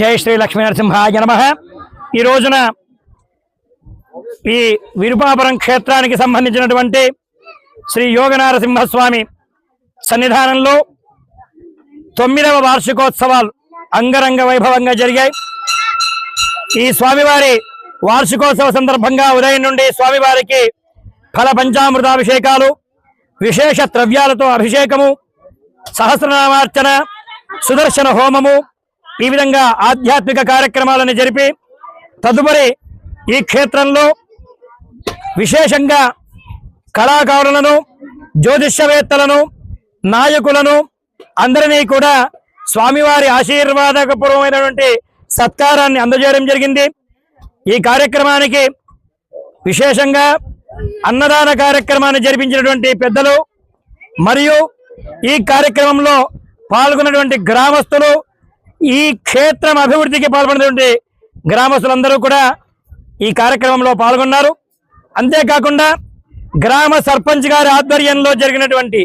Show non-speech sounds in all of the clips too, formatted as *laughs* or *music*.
జై శ్రీ లక్ష్మీ నరసింహాయ నమ. ఈ రోజున ఈ విరుపాపురం క్షేత్రానికి సంబంధించినటువంటి శ్రీ యోగనారసింహస్వామి సన్నిధానంలో తొమ్మిదవ వార్షికోత్సవాలు అంగరంగ వైభవంగా జరిగాయి. ఈ స్వామివారి వార్షికోత్సవ సందర్భంగా ఉదయం నుండి స్వామివారికి ఫల పంచామృతాభిషేకాలు విశేష ద్రవ్యాలతో అభిషేకము సహస్రనామార్చన సుదర్శన హోమము ఈ విధంగా ఆధ్యాత్మిక కార్యక్రమాలను జరిపి తదుపరి ఈ క్షేత్రంలో విశేషంగా కళాకారులను జ్యోతిష్యవేత్తలను నాయకులను అందరినీ కూడా స్వామివారి ఆశీర్వాదకపూర్వమైనటువంటి సత్కారాన్ని అందజేయడం జరిగింది. ఈ కార్యక్రమానికి విశేషంగా అన్నదాన కార్యక్రమాన్ని జరిపించినటువంటి పెద్దలు మరియు ఈ కార్యక్రమంలో పాల్గొన్నటువంటి గ్రామస్తులు ఈ క్షేత్రం అభివృద్ధికి పాల్గొన్నటువంటి గ్రామస్తులందరూ కూడా ఈ కార్యక్రమంలో పాల్గొన్నారు. అంతేకాకుండా గ్రామ సర్పంచ్ గారి ఆధ్వర్యంలో జరిగినటువంటి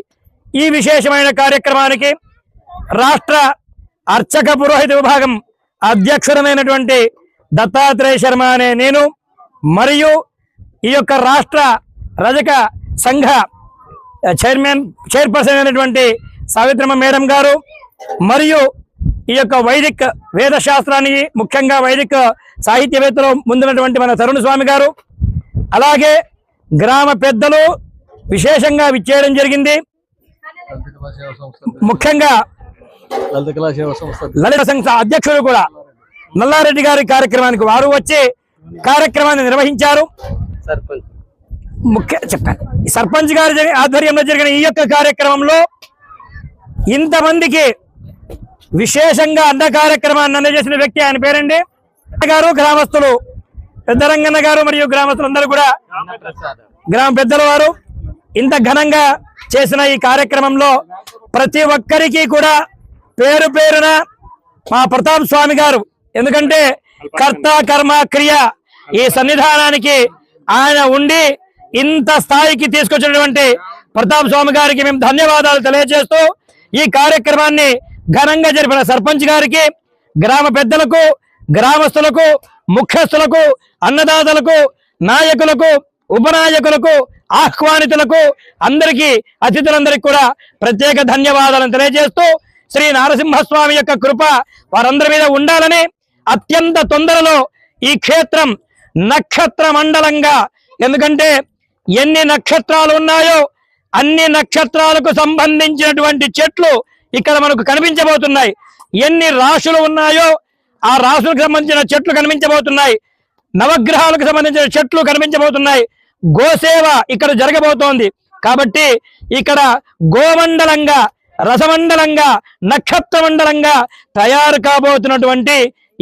ఈ విశేషమైన కార్యక్రమానికి రాష్ట్ర అర్చక పురోహిత విభాగం అధ్యక్షుడమైనటువంటి దత్తాత్రేయ శర్మ అనే నేను మరియు ఈ యొక్క రాష్ట్ర రజక సంఘ చైర్మన్ చైర్పర్సన్ అయినటువంటి సావిత్రమ్మ మేడం గారు మరియు ఈ యొక్క వైదిక్ వేద శాస్త్రాన్ని ముఖ్యంగా వైదిక సాహిత్యవేత్తలో ముందున్నటువంటి మన తరుణ స్వామి గారు అలాగే గ్రామ పెద్దలు విశేషంగా విచ్చేయడం జరిగింది. ముఖ్యంగా లలిత సంస్థ అధ్యక్షులు కూడా నల్లారెడ్డి గారి కార్యక్రమానికి వారు వచ్చి కార్యక్రమాన్ని నిర్వహించారు. సర్పంచ్. ముఖ్య చెప్పాను ఈ సర్పంచ్ గారి ఆధ్వర్యంలో జరిగిన ఈ యొక్క కార్యక్రమంలో ఇంతమందికి విశేషంగా అన్న కార్యక్రమాన్ని అందజేసిన వ్యక్తి ఆయన పేరండి. గారు గ్రామస్తులు పెద్దరంగన్న గారు మరియు గ్రామస్తులందరూ కూడా గ్రామ పెద్దల వారు ఇంత ఘనంగా చేసిన ఈ కార్యక్రమంలో ప్రతి ఒక్కరికి కూడా పేరు పేరున మా ప్రతాప్ స్వామి గారు. ఎందుకంటే కర్త కర్మ క్రియ ఈ సన్నిధానానికి ఆయన ఉండి ఇంత స్థాయికి తీసుకొచ్చినటువంటి ప్రతాప్ స్వామి గారికి మేము ధన్యవాదాలు తెలియజేస్తూ ఈ కార్యక్రమాన్ని ఘనంగా జరిపిన సర్పంచ్ గారికి గ్రామ పెద్దలకు గ్రామస్తులకు ముఖ్యస్థులకు అన్నదాతలకు నాయకులకు ఉపనాయకులకు ఆహ్వానితులకు అందరికీ అతిథులందరికీ కూడా ప్రత్యేక ధన్యవాదాలను తెలియజేస్తూ శ్రీ నారసింహస్వామి యొక్క కృప వారందరి మీద ఉండాలని అత్యంత తొందరలో ఈ క్షేత్రం నక్షత్ర మండలంగా ఎందుకంటే ఎన్ని నక్షత్రాలు ఉన్నాయో అన్ని నక్షత్రాలకు సంబంధించినటువంటి చెట్లు ఇక్కడ మనకు కనిపించబోతున్నాయి. ఎన్ని రాశులు ఉన్నాయో ఆ రాశులకు సంబంధించిన చెట్లు కనిపించబోతున్నాయి. నవగ్రహాలకు సంబంధించిన చెట్లు కనిపించబోతున్నాయి. గోసేవ ఇక్కడ జరగబోతోంది. కాబట్టి ఇక్కడ గోమండలంగా రసమండలంగా నక్షత్ర మండలంగా తయారు కాబోతున్నటువంటి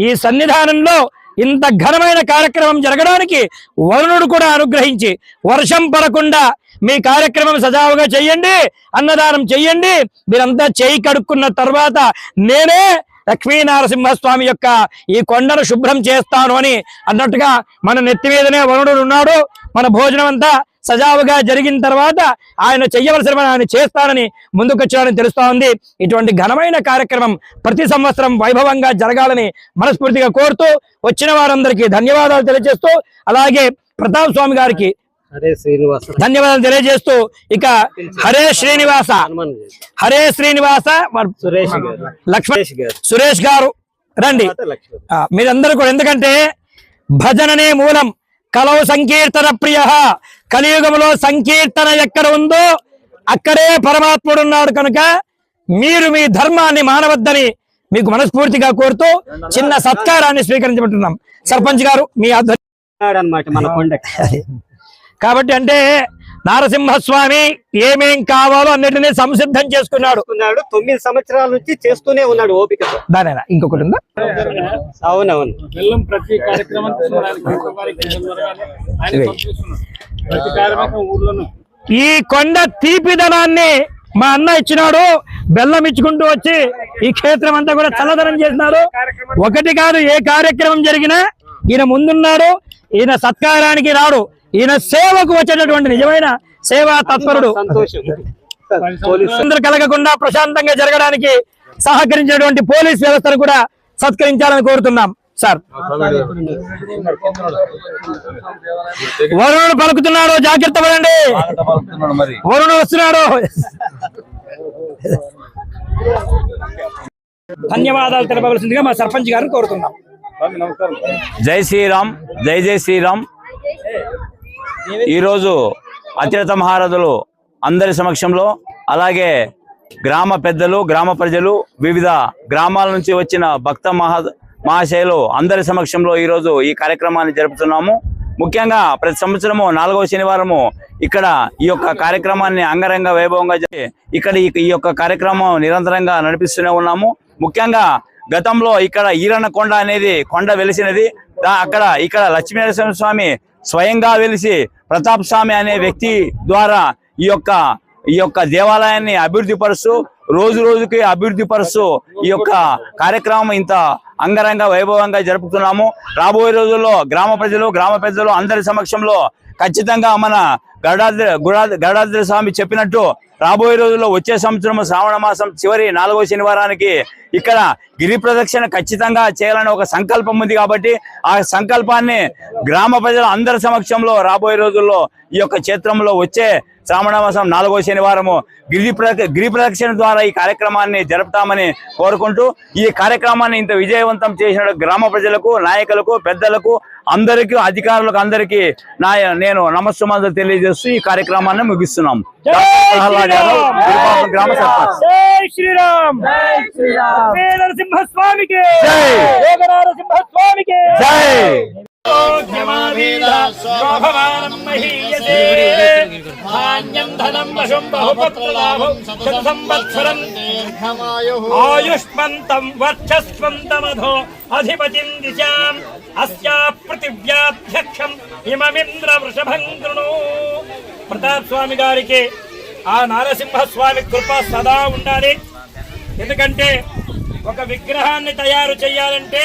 ఈ సన్నిధానంలో ఇంత ఘనమైన కార్యక్రమం జరగడానికి వరుణుడు కూడా అనుగ్రహించి వర్షం పడకుండా మీ కార్యక్రమం సజావుగా చెయ్యండి అన్నదానం చెయ్యండి మీరంతా చేయి కడుక్కున్న తర్వాత నేనే లక్ష్మీనరసింహస్వామి యొక్క ఈ కొండను శుభ్రం చేస్తాను అని అన్నట్టుగా మన నెత్తి మీదనే వరుణుడు ఉన్నాడు మన భోజనం అంతా సజావుగా జరిగిన తర్వాత ఆయన చెయ్యవలసిన ఆయన చేస్తానని ముందుకొచ్చాడని తెలుస్తా ఉంది. ఇటువంటి ఘనమైన కార్యక్రమం ప్రతి సంవత్సరం వైభవంగా జరగాలని మనస్ఫూర్తిగా కోరుతూ వచ్చిన వారందరికీ ధన్యవాదాలు తెలియజేస్తూ అలాగే ప్రతాప్ స్వామి గారికి ధన్యవాదాలు తెలియజేస్తూ ఇక హరే శ్రీనివాస. హరే శ్రీనివాస వర్- సురేష్ గారు. లక్ష్మణ్ సురేష్ గారు. రండి. మీరందరూ కూడా ఎందుకంటే భజననే మూలం. కలవు సంకీర్తన ప్రియ. కలియుగంలో సంకీర్తన ఎక్కడ ఉందో అక్కడే పరమాత్ముడు ఉన్నాడు కనుక మీరు మీ ధర్మాన్ని మానవద్దని మీకు మనస్ఫూర్తిగా కోరుతూ చిన్న సత్కారాన్ని స్వీకరించబట్టున్నాం. సర్పంచ్ గారు మీ ఆధ్వర్యం అనమాట మన కొండకి. *laughs* కాబట్టి అంటే నారసింహస్వామి ఏమేం కావాలో అన్నిటినీ సంసిద్ధం చేసుకున్నాడు. ఉన్నాడు తొమ్మిది సంవత్సరాల నుంచి చేస్తూనే ఉన్నాడు ఓపికతో దానేనా? ఇంకొకటి ఉందా? అవునవును. బెల్లం ప్రతి కార్యక్రమం చూడడానికి ఇంకో కార్యక్రమం జరగాలి. ఆయన ఇవే. పంపిస్తున్నాడు. ప్రతి కార్యక్రమం ఊర్లోనూ. ఈ కొండ తీపిదనాన్ని మా అన్న ఇచ్చినాడు. బెల్లం ఇచ్చుకుంటూ వచ్చి ఈ క్షేత్రం అంతా కూడా చల్లదనం చేసినారు. ఒకటి కాదు ఏ కార్యక్రమం జరిగినా ఈయన ముందున్నాడు ఈయన సత్కారానికి రాడు. ఈయన సేవకు వచ్చేటటువంటి నిజమైన సేవా తత్పరుడు. సంతోషం. పోలీసు అందరూ కలగకుండా ప్రశాంతంగా జరగడానికి సహకరించినటువంటి పోలీస్ వ్యవస్థను కూడా సత్కరించాలని కోరుతున్నాం సార్. వరుణుడు పలుకుతున్నాడు జాగ్రత్త పడండి. మరి వరుణుడు వస్తున్నాడు. ధన్యవాదాలు తెలపవలసిందిగా మా సర్పంచ్ గారిని కోరుతున్నాం. నమస్కారం జై శ్రీరామ్ జై జై శ్రీరామ్. ఈరోజు అత్యున్నత మహారథులు అందరి సమక్షంలో అలాగే గ్రామ పెద్దలు గ్రామ ప్రజలు వివిధ గ్రామాల నుంచి వచ్చిన భక్త మహా మహాశయులు అందరి సమక్షంలో ఈరోజు ఈ కార్యక్రమాన్ని జరుపుతున్నాము. ముఖ్యంగా ప్రతి సంవత్సరము నాలుగవ శనివారము ఇక్కడ ఈ యొక్క కార్యక్రమాన్ని అంగరంగ వైభవంగా జరిగి ఇక్కడ ఈ- యొక్క కార్యక్రమం నిరంతరంగా నడిపిస్తూనే ఉన్నాము. ముఖ్యంగా గతంలో ఇక్కడ ఈరన్న కొండ అనేది కొండ వెలిసినది. అక్కడ ఇక్కడ లక్ష్మీనరసింహ స్వామి స్వయంగా వెలిసి ప్రతాప్ స్వామి అనే వ్యక్తి ద్వారా ఈ యొక్క ఈ యొక్క దేవాలయాన్ని అభివృద్ధి పరుస్తూ రోజు రోజుకి అభివృద్ధి పరుస్తూ ఈ యొక్క కార్యక్రమం ఇంత అంగరంగ వైభవంగా జరుపుతున్నాము. రాబోయే రోజుల్లో గ్రామ ప్రజలు గ్రామ పెద్దలు అందరి సమక్షంలో ఖచ్చితంగా మన గడాద్రి గుడా- గడాద్రి స్వామి చెప్పినట్టు రాబోయే రోజుల్లో వచ్చే సంవత్సరం శ్రావణ మాసం చివరి నాలుగో శనివారానికి ఇక్కడ గిరి ప్రదక్షిణ ఖచ్చితంగా చేయాలని ఒక సంకల్పం ఉంది కాబట్టి ఆ సంకల్పాన్ని గ్రామ ప్రజల అందరి సమక్షంలో రాబోయే రోజుల్లో ఈ యొక్క క్షేత్రంలో వచ్చే శ్రావణ మాసం నాలుగో శనివారము గిరి గిరి ప్రదక్షిణ ద్వారా ఈ కార్యక్రమాన్ని జరుపుతామని కోరుకుంటూ ఈ కార్యక్రమాన్ని ఇంత విజయవంతం చేసిన గ్రామ ప్రజలకు నాయకులకు పెద్దలకు అందరికీ అధికారులకు అందరికీ నా నేను నమస్సుమాలు తెలియజేస్తూ ఈ కార్యక్రమాన్ని ముగిస్తున్నాం. ग्राम सरपंच। जय श्री राम नरसिंह स्वामी के। जय। नरसिंह स्वामी के। जय। धान्यं धनं वशुं बहुपत्रलाभं अस्या पृथिव्याध्यक्षम् इममिन्द्रवृषभं कृणु प्रताप स्वामी गारिके ఆ నారసింహ స్వామి కృప సదా ఉండాలి. ఎందుకంటే ఒక విగ్రహాన్ని తయారు చేయాలంటే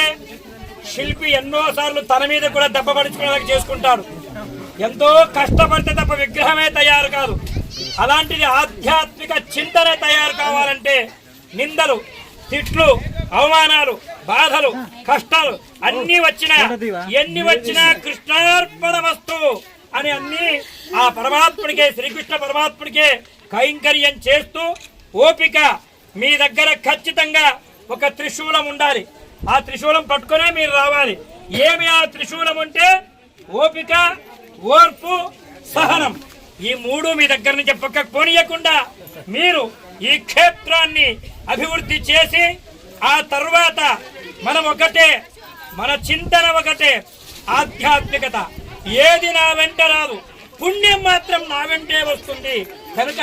శిల్పి ఎన్నో సార్లు తన మీద కూడా దెబ్బ పడుచుకునేలాగా చేసుకుంటాడు ఎంతో కష్టపడితే తప్ప విగ్రహమే తయారు కాదు. అలాంటిది ఆధ్యాత్మిక చింతన తయారు కావాలంటే నిందలు తిట్లు అవమానాలు బాధలు కష్టాలు అన్ని వచ్చినా ఎన్ని వచ్చినా కృష్ణార్పణ వస్తు అని అన్ని ఆ పరమాత్ముడికే శ్రీకృష్ణ పరమాత్ముడికే కైంకర్యం చేస్తూ ఓపిక మీ దగ్గర ఖచ్చితంగా ఒక త్రిశూలం ఉండాలి. ఆ త్రిశూలం పట్టుకునే మీరు రావాలి. ఏమి ఆ త్రిశూలం ఉంటే ఓపిక ఓర్పు సహనం ఈ మూడు మీ దగ్గర నుంచి పక్కకు పోనీయకుండా మీరు ఈ క్షేత్రాన్ని అభివృద్ధి చేసి ఆ తర్వాత మనం ఒకటే మన చింతన ఒకటే ఆధ్యాత్మికత. ఏది నా వెంట రాదు. పుణ్యం మాత్రం నా వెంటే వస్తుంది. కనుక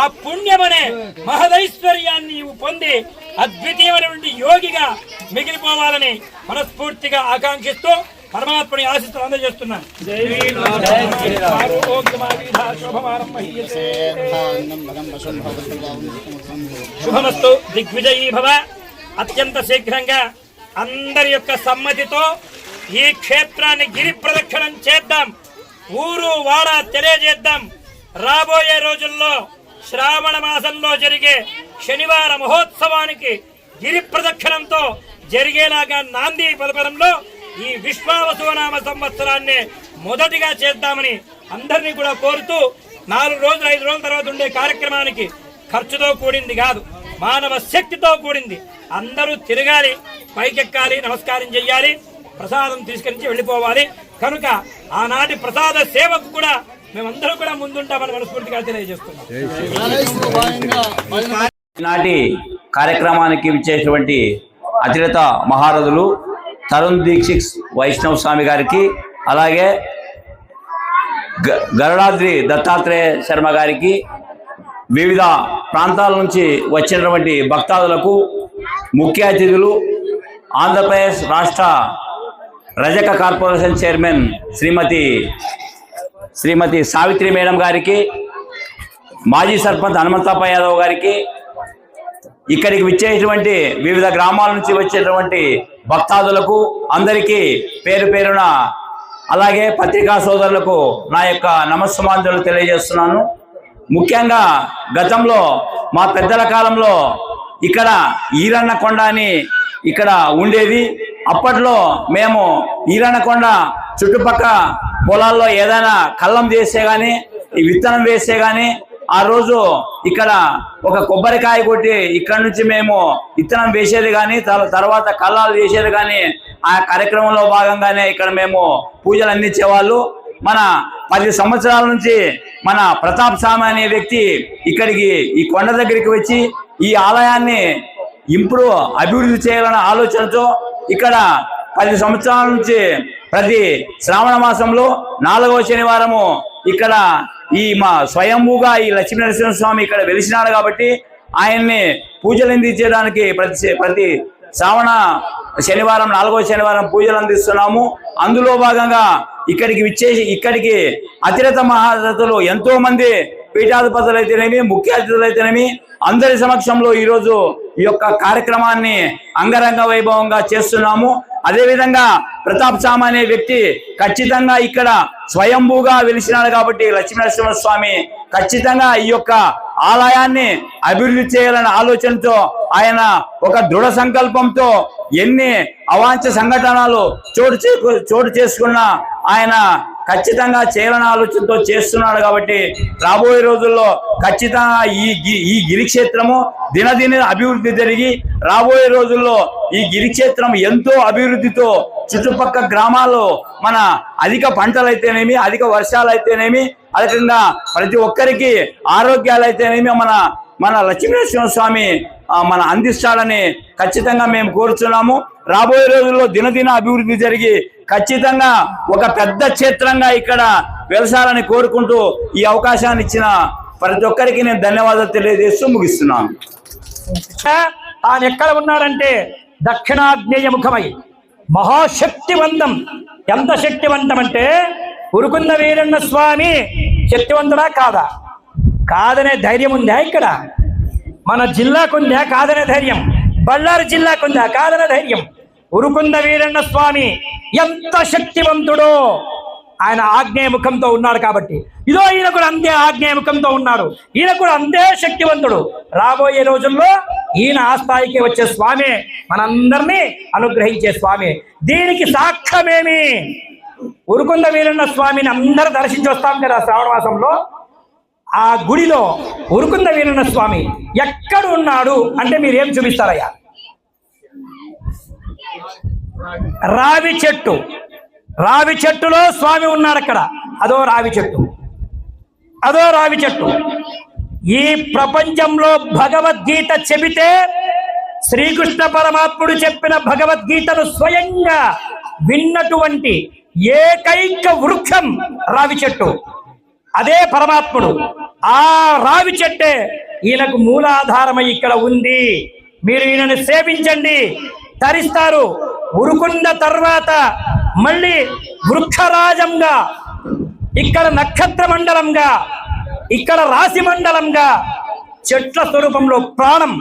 ఆ పుణ్యమనే మహదైశ్వర్యాన్ని నీవు పొంది అద్వితీయమైనటువంటి యోగిగా మిగిలిపోవాలని మనస్ఫూర్తిగా ఆకాంక్షిస్తూ పరమాత్మని ఆశిస్తూ అందజేస్తున్నాను. శుభమస్తు దిగ్విజయీ భవ. అత్యంత శీఘ్రంగా అందరి యొక్క సమ్మతితో ఈ క్షేత్రాన్ని గిరి ప్రదక్షిణం చేద్దాం. ఊరు వాడ తెలియజేద్దాం. రాబోయే రోజుల్లో శ్రావణ మాసంలో జరిగే శనివార మహోత్సవానికి గిరి ప్రదక్షిణంతో జరిగేలాగా నాంది పలపడంలో ఈ విశ్వావసునామ సంవత్సరాన్ని మొదటిగా చేద్దామని అందరినీ కూడా కోరుతూ నాలుగు రోజులు ఐదు రోజుల తర్వాత ఉండే కార్యక్రమానికి ఖర్చుతో కూడింది కాదు మానవ శక్తితో కూడింది. అందరూ తిరగాలి పైకెక్కాలి నమస్కారం చెయ్యాలి. ప్రసాదం తీసుకెళ్ళి వెళ్ళిపోవాలి. కనుక ఆనాటి ప్రసాద సేవకు కూడా మేమందరం కూడా ముందుంటామని మనస్ఫూర్తిగా తెలియజేస్తున్నాం. ఈనాటి కార్యక్రమానికి విచ్చేటువంటి అతిరత మహారథులు తరుణ్ దీక్షిత్ వైష్ణవ్ స్వామి గారికి అలాగే గ- గరుడాద్రి దత్తాత్రేయ శర్మ గారికి వివిధ ప్రాంతాల నుంచి వచ్చినటువంటి భక్తాదులకు ముఖ్య అతిథులు ఆంధ్రప్రదేశ్ రాష్ట్ర రజక corporation chairman Shrimati Shrimati Savitri madam గారికి మాజీ సర్పంచ్ హనుమంతప్ప యాదవ్ గారికి ఇక్కడికి విచ్చేటువంటి వివిధ గ్రామాల నుంచి వచ్చేటువంటి భక్తాదులకు అందరికీ పేరు పేరున అలాగే పత్రికా సోదరులకు నా యొక్క నమస్సమాంజలు తెలియజేస్తున్నాను. ముఖ్యంగా గతంలో మా పెద్దల కాలంలో ఇక్కడ ఈరన్న కొండ అని ఇక్కడ ఉండేది. అప్పట్లో మేము ఈరనకొండ చుట్టుపక్క పొలాల్లో ఏదైనా కళ్ళం చేస్తే కానీ ఈ విత్తనం వేస్తే కానీ ఆ రోజు ఇక్కడ ఒక కొబ్బరికాయ కొట్టి ఇక్కడ నుంచి మేము విత్తనం వేసేది కానీ తర్వాత కళ్ళాలు చేసేది కానీ ఆ కార్యక్రమంలో భాగంగానే ఇక్కడ మేము పూజలు అందించేవాళ్ళు. మన పది సంవత్సరాల నుంచి మన ప్రతాప్ స్వామి అనే వ్యక్తి ఇక్కడికి ఈ కొండ దగ్గరికి వచ్చి ఈ ఆలయాన్ని ఇంప్రూవ్ అభివృద్ధి చేయాలన్న ఆలోచనతో ఇక్కడ పది సంవత్సరాల నుంచి ప్రతి శ్రావణ మాసంలో నాలుగవ శనివారము ఇక్కడ ఈ మా స్వయంభూగా ఈ లక్ష్మీనరసింహ స్వామి ఇక్కడ వెలిసినాడు కాబట్టి ఆయన్ని పూజలు అందించడానికి ప్రతి ప్రతి శ్రావణ శనివారం నాలుగవ శనివారం పూజలు అందిస్తున్నాము. అందులో భాగంగా ఇక్కడికి విచ్చేసి ఇక్కడికి అతిరత మహారథులు ఎంతో మంది పీఠాధిపతులు అయితేనేమి ముఖ్య అతిథులు అయితేనేమి అందరి సమక్షంలో ఈరోజు ఈ యొక్క కార్యక్రమాన్ని అంగరంగ వైభవంగా చేస్తున్నాము. అదేవిధంగా ప్రతాప్ సామ అనే వ్యక్తి ఖచ్చితంగా ఇక్కడ స్వయంభూగా వెలిసినాడు కాబట్టి లక్ష్మీనరసింహ స్వామి ఖచ్చితంగా ఈ యొక్క ఆలయాన్ని అభివృద్ధి చేయాలనే ఆలోచనతో ఆయన ఒక దృఢ సంకల్పంతో ఎన్ని అవాంఛ సంఘటనలు చోటు చే- చోటు చేసుకున్న ఆయన ఖచ్చితంగా చేయాలనే ఆలోచనతో చేస్తున్నాడు కాబట్టి రాబోయే రోజుల్లో ఖచ్చితంగా ఈ ఈ గిరిక్షేత్రము దినదిన అభివృద్ధి జరిగి రాబోయే రోజుల్లో ఈ గిరిక్షేత్రం ఎంతో అభివృద్ధితో చుట్టుపక్క గ్రామాల్లో మన అధిక పంటలు అయితేనేమి అధిక వర్షాలు అయితేనేమి అధికంగా ప్రతి ఒక్కరికి ఆరోగ్యాలు అయితేనేమి మన మన లక్ష్మీనరసింహ స్వామి మన అందిస్తాడని ఖచ్చితంగా మేము కోరుచున్నాము. రాబోయే రోజుల్లో దినదిన అభివృద్ధి జరిగి ఖచ్చితంగా ఒక పెద్ద క్షేత్రంగా ఇక్కడ వెలసాలని కోరుకుంటూ ఈ అవకాశాన్ని ఇచ్చిన ప్రతి ఒక్కరికి నేను ధన్యవాదాలు తెలియజేస్తూ ముగిస్తున్నాను. ఆయన ఎక్కడ ఉన్నాడంటే దక్షిణాగ్నేయ ముఖమై. మహాశక్తివంతం. ఎంత శక్తివంతం అంటే ఉరుకుంద వీరన్న స్వామి శక్తివంతుడా కాదా? కాదనే ధైర్యం ఉందా ఇక్కడ? మన జిల్లాకుందా కాదనే ధైర్యం. బళ్ళారి జిల్లాకుందా కాదనే ధైర్యం. ఉరుకుంద వీరన్న స్వామి ఎంత శక్తివంతుడో ఆయన ఆగ్నేయముఖంతో ఉన్నాడు కాబట్టి. ఇదో ఈయన కూడా అంతే ఆగ్నేయముఖంతో ఉన్నాడు. ఈయన కూడా అంతే శక్తివంతుడు. రాబోయే రోజుల్లో ఈయన ఆ స్థాయికి వచ్చే స్వామి మనందరినీ అనుగ్రహించే స్వామి. దీనికి సాక్ష్యమేమి? ఉరుకుంద వీరన్న స్వామిని అందరూ దర్శించి వస్తాం కదా శ్రావణ మాసంలో. ఆ గుడిలో ఉరుకుంద వీరన్న స్వామి ఎక్కడ ఉన్నాడు అంటే మీరు ఏం చూపిస్తారయ్యా? రావి చెట్టు. రావి చెట్టులో స్వామి ఉన్నాడు అక్కడ. అదో రావి చెట్టు. అదో రావి చెట్టు. ఈ ప్రపంచంలో భగవద్గీత చెబితే శ్రీకృష్ణ పరమాత్ముడు చెప్పిన భగవద్గీతను స్వయంగా విన్నటువంటి ఏకైక వృక్షం రావి చెట్టు. అదే పరమాత్ముడు. ఆ రావి చెట్టే ఈయనకు మూలాధారమై ఇక్కడ ఉంది. మీరు ఈయనను సేవించండి. తరిస్తారు. ఉరుకున్న తర్వాత మళ్ళీ వృక్షరాజంగా ఇక్కడ నక్షత్ర మండలంగా ఇక్కడ రాశి మండలంగా చెట్ల స్వరూపంలో ప్రాణం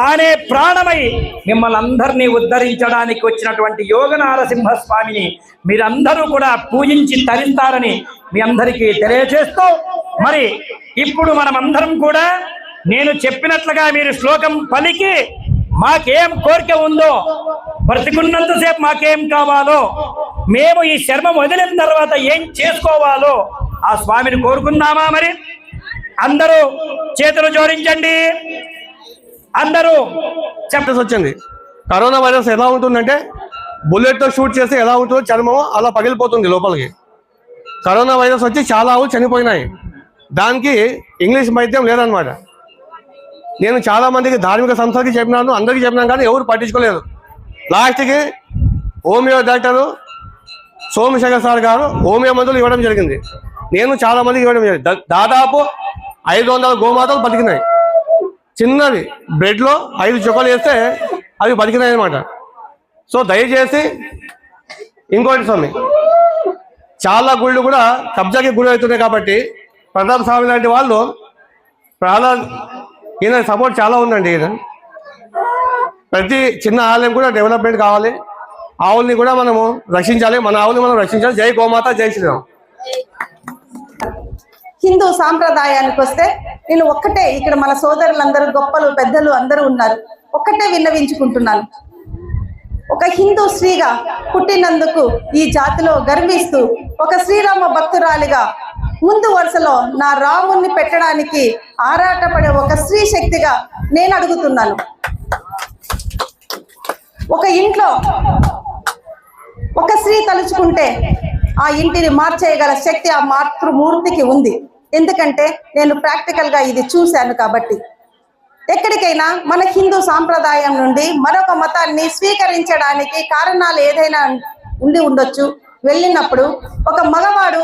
తానే ప్రాణమై మిమ్మల్ని అందరినీ ఉద్ధరించడానికి వచ్చినటువంటి యోగ నారసింహ స్వామిని మీరందరూ కూడా పూజించి తరిస్తారని మీ అందరికీ తెలియజేస్తూ మరి ఇప్పుడు మనమందరం కూడా నేను చెప్పినట్లుగా మీరు శ్లోకం పలికి మాకేం కోరిక ఉందో బ్రతికున్నంతసేపు మాకేం కావాలో మేము ఈ శర్మం వదిలిన తర్వాత ఏం చేసుకోవాలో ఆ స్వామిని కోరుకుందామా మరి? అందరూ చేతులు జోడించండి. అందరూ చెప్ప చెప్పేసి వచ్చింది. కరోనా వైరస్ ఎలా ఉంటుందంటే బుల్లెట్తో షూట్ చేస్తే ఎలా ఉంటుందో చర్మం అలా పగిలిపోతుంది లోపలికి. కరోనా వైరస్ వచ్చి చాలా ఆవులు చనిపోయినాయి. దానికి ఇంగ్లీష్ వైద్యం లేదనమాట నేను చాలామందికి ధార్మిక సంస్థలకి చెప్పినాను అందరికీ చెప్పినాను కానీ ఎవరు పట్టించుకోలేదు. లాస్ట్కి హోమియో డాక్టరు సోమశేఖర్ సార్ గారు హోమియో మందులు ఇవ్వడం జరిగింది. నేను చాలా మందికి ఇవ్వడం జరిగింది. దాదాపు ఐదు వందల గోమాతలు బతికినాయి. చిన్నవి బ్రెడ్లో ఐదు చుక్కలు వేస్తే అవి బతికినాయి అనమాట సో దయచేసి ఇంకోటి స్వామి చాలా గుళ్ళు కూడా కబ్జాకి గుడి అవుతున్నాయి కాబట్టి ప్రతాప్ స్వామి లాంటి వాళ్ళు చాలా ఈయన సపోర్ట్ చాలా ఉందండి ఈయన. ప్రతి చిన్న ఆలయం కూడా డెవలప్మెంట్ కావాలి. ఆవుల్ని కూడా మనము రక్షించాలి. మన ఆవుల్ని మనం రక్షించాలి. జై గోమాత జై శ్రీరామ్. హిందూ సాంప్రదాయానికి వస్తే నేను ఒక్కటే ఇక్కడ మన సోదరులందరూ గొప్పలు పెద్దలు అందరూ ఉన్నారు. ఒక్కటే విన్నవించుకుంటున్నాను. ఒక హిందూ స్త్రీగా పుట్టినందుకు ఈ జాతిలో గర్విస్తూ ఒక శ్రీరామ భక్తురాలిగా ముందు వరుసలో నా రాముణ్ణి పెట్టడానికి ఆరాటపడే ఒక స్త్రీ శక్తిగా నేను అడుగుతున్నాను. ఒక ఇంట్లో ఒక స్త్రీ తలుచుకుంటే ఆ ఇంటిని మార్చేయగల శక్తి ఆ మాతృమూర్తికి ఉంది. ఎందుకంటే నేను ప్రాక్టికల్గా ఇది చూశాను కాబట్టి. ఎక్కడికైనా మన హిందూ సాంప్రదాయం నుండి మరొక మతాన్ని స్వీకరించడానికి కారణాలు ఏదైనా ఉండి ఉండొచ్చు. వెళ్ళినప్పుడు ఒక మగవాడు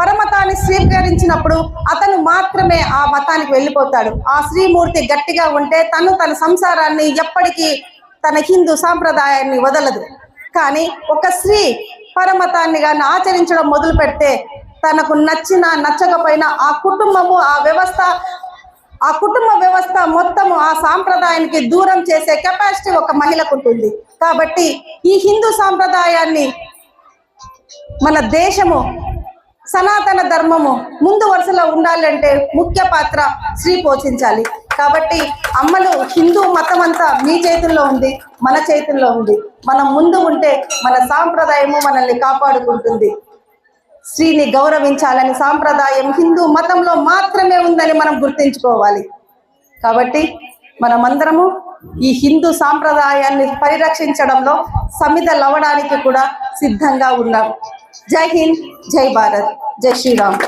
పరమతాన్ని స్వీకరించినప్పుడు అతను మాత్రమే ఆ మతానికి వెళ్ళిపోతాడు. ఆ శ్రీమూర్తి గట్టిగా ఉంటే తను తన సంసారాన్ని ఎప్పటికీ తన హిందూ సాంప్రదాయాన్ని వదలదు. కానీ ఒక స్త్రీ పరమతాన్ని కానీ ఆచరించడం మొదలు పెడితే తనకు నచ్చిన నచ్చకపోయినా ఆ కుటుంబము ఆ వ్యవస్థ ఆ కుటుంబ వ్యవస్థ మొత్తము ఆ సాంప్రదాయానికి దూరం చేసే కెపాసిటీ ఒక మహిళకు ఉంటుంది. కాబట్టి ఈ హిందూ సాంప్రదాయాన్ని మన దేశము సనాతన ధర్మము ముందు వరుసలో ఉండాలంటే ముఖ్య పాత్ర స్త్రీ పోషించాలి. కాబట్టి అమ్మలు హిందూ మతం అంతా మీ చేతుల్లో ఉంది మన చేతుల్లో ఉంది. మనం ముందు ఉంటే మన సాంప్రదాయము మనల్ని కాపాడుకుంటుంది. స్త్రీని గౌరవించాలని సాంప్రదాయం హిందూ మతంలో మాత్రమే ఉందని మనం గుర్తించుకోవాలి. కాబట్టి మనమందరము ఈ హిందూ సాంప్రదాయాన్ని పరిరక్షించడంలో సమిధలవ్వడానికి కూడా సిద్ధంగా ఉన్నాం జై హింద్ జై భారత్ జై శ్రీరామ్.